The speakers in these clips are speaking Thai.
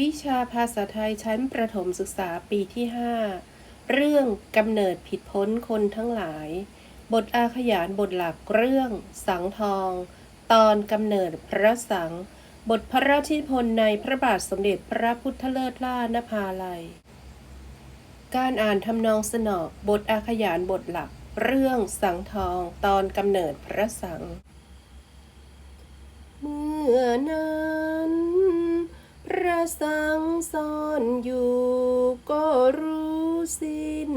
วิชาภาษาไทยชั้นประถมศึกษาปีที่ 5 เรื่องกำเนิดผิดพ้นคนทั้งหลาย บทอาขยานบทหลักเรื่อง สังทอง ตอนกำเนิดพระสัง บทพระราชิพนในพระบาทสมเด็จพระพุทธเลิศล่านภาลัย การอ่านทำนองสนอบทบทอาขยานบทหลัก เรื่องสังทอง ตอนกำเนิดพระสัง เมื่อนั้น ระสังซ่อนอยู่ก็รู้สิ้น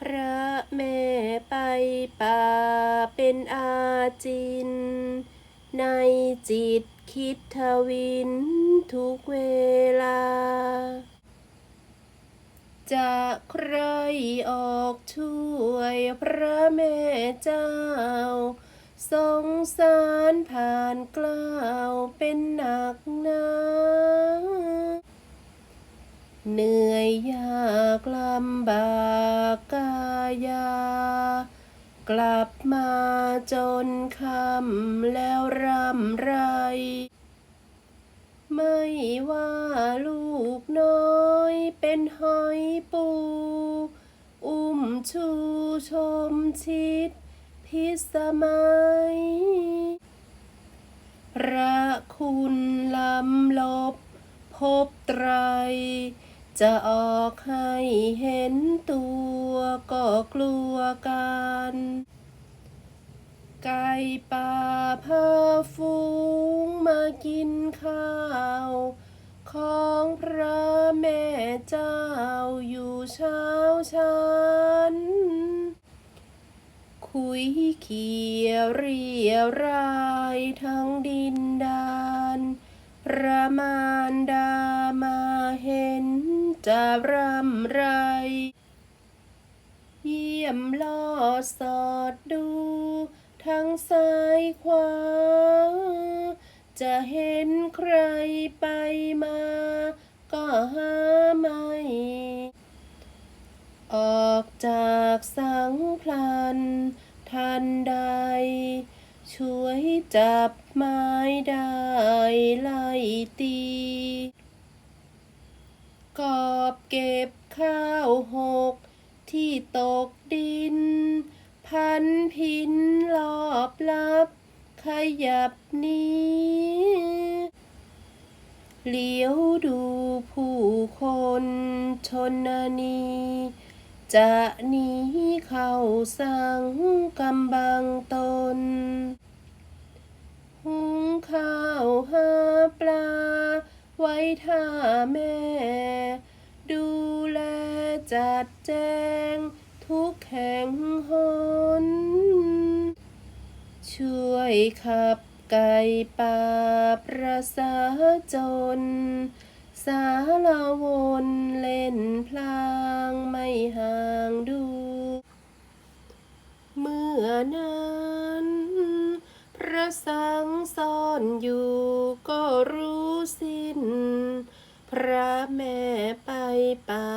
พระแม่ไปป่าเป็นอาจิน ในจิตคิดทวินทุกเวลา จะใครออกช่วยพระแม่เจ้า สงสารผ่านกล้าวเป็นหนักหนาเหนื่อยยากลำบากกายา กลับมาจนคำแล้วรำไร ไม่ว่าลูกน้อยเป็นหอยปู อุ้มชูชมชิด พิสมัย พระคุณลำลบ พบไตร จะออกให้เห็นตัวก็กลัวกันไก่ป่าพาฟูงมากินข้าว ของพระแม่เจ้าอยู่เช้าชัน คุยเขียวเรียรายทั้งดินดานพระมารดามาเห็นจะรำไร เยี่ยมล่อสอดดูทั้งซ้ายขวา จะเห็นใครไปมา ก็หาไม่ ออกจากสังพลัน ทันใด ช่วยจับไม้ได้ ไล่ตี กอบเก็บข้าวหก ที่ตกดิน พันพินรอบลับ ขยับนี้เลี้ยวดูผู้คนชนนีจะหนีเข้าสังกำบังตน หุงข้าวหาปลา ไว้ท่าแม่ ดูแลจัดแจง ทุกแห่งหน ช่วยขับไก่ป่าประสาจน สารวนเล่นพลางไม่ห่างดู เมื่อนั้นพระ สังซ่อนอยู่ก็รู้สิ้น พระแม่ไปป่า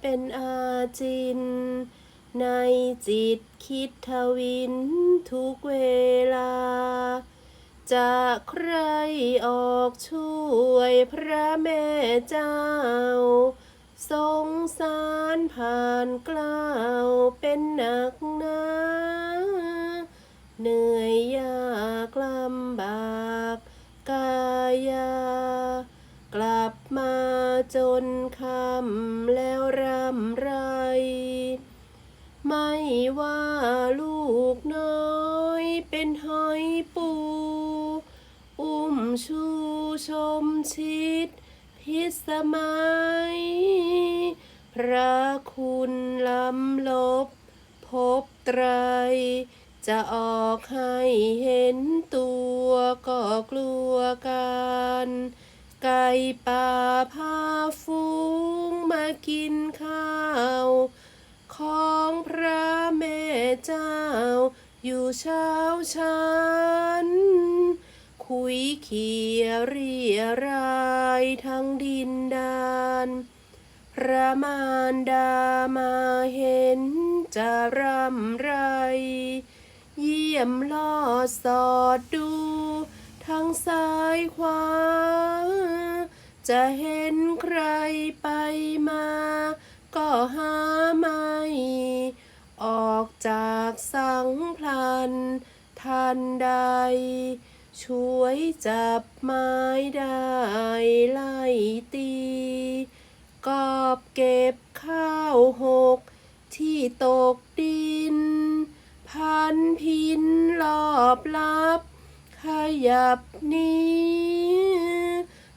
เป็นอาจิน ในจิตคิดทวินทุกเวลา จะใครออกช่วยพระแม่เจ้า สงสารผ่านกล้าวเป็นหนักหนา เหนื่อยยากลำบากกายากลับมาจนคำแล้วรำไร ไม่ว่าลูกน้อยเป็นหอยปู อุ้มชูชมชิด พิสมัย พระคุณลำลบพบไตร จะออกให้เห็นตัวก็กลัวกัน ไก่ป่าพาฟูงมากินข้าว ของพระแม่เจ้า อยู่เช้าชัน คุยเขียเรียรายทั้งดินดานพระมารดามาเห็นจะรำไร ยี่ยมลอดสอดดู ทั้งซ้ายขวา จะเห็นใครไปมา ก็หาไม่ ออกจากสังพลัน ทันใด ช่วยจับไม้ได้ไล่ตี กอบเก็บข้าวหกที่ตกดิน พันพินรอบลับ ขยับนี้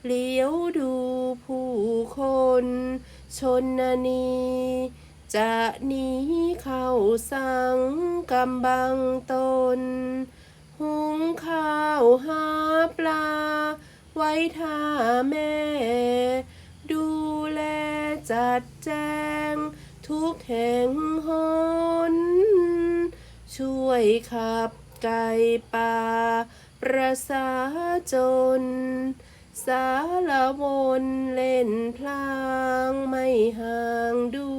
เลี้ยวดูผู้คน ชนนีจะหนีเข้าสังกำบังตน หุงข้าวหาปลา ไว้ท่าแม่ ดูแลจัดแจง ทุกแห่งหน ช่วยขับไก่ป่า ประสาจน สารวนเล่นพลางไม่ห่างดู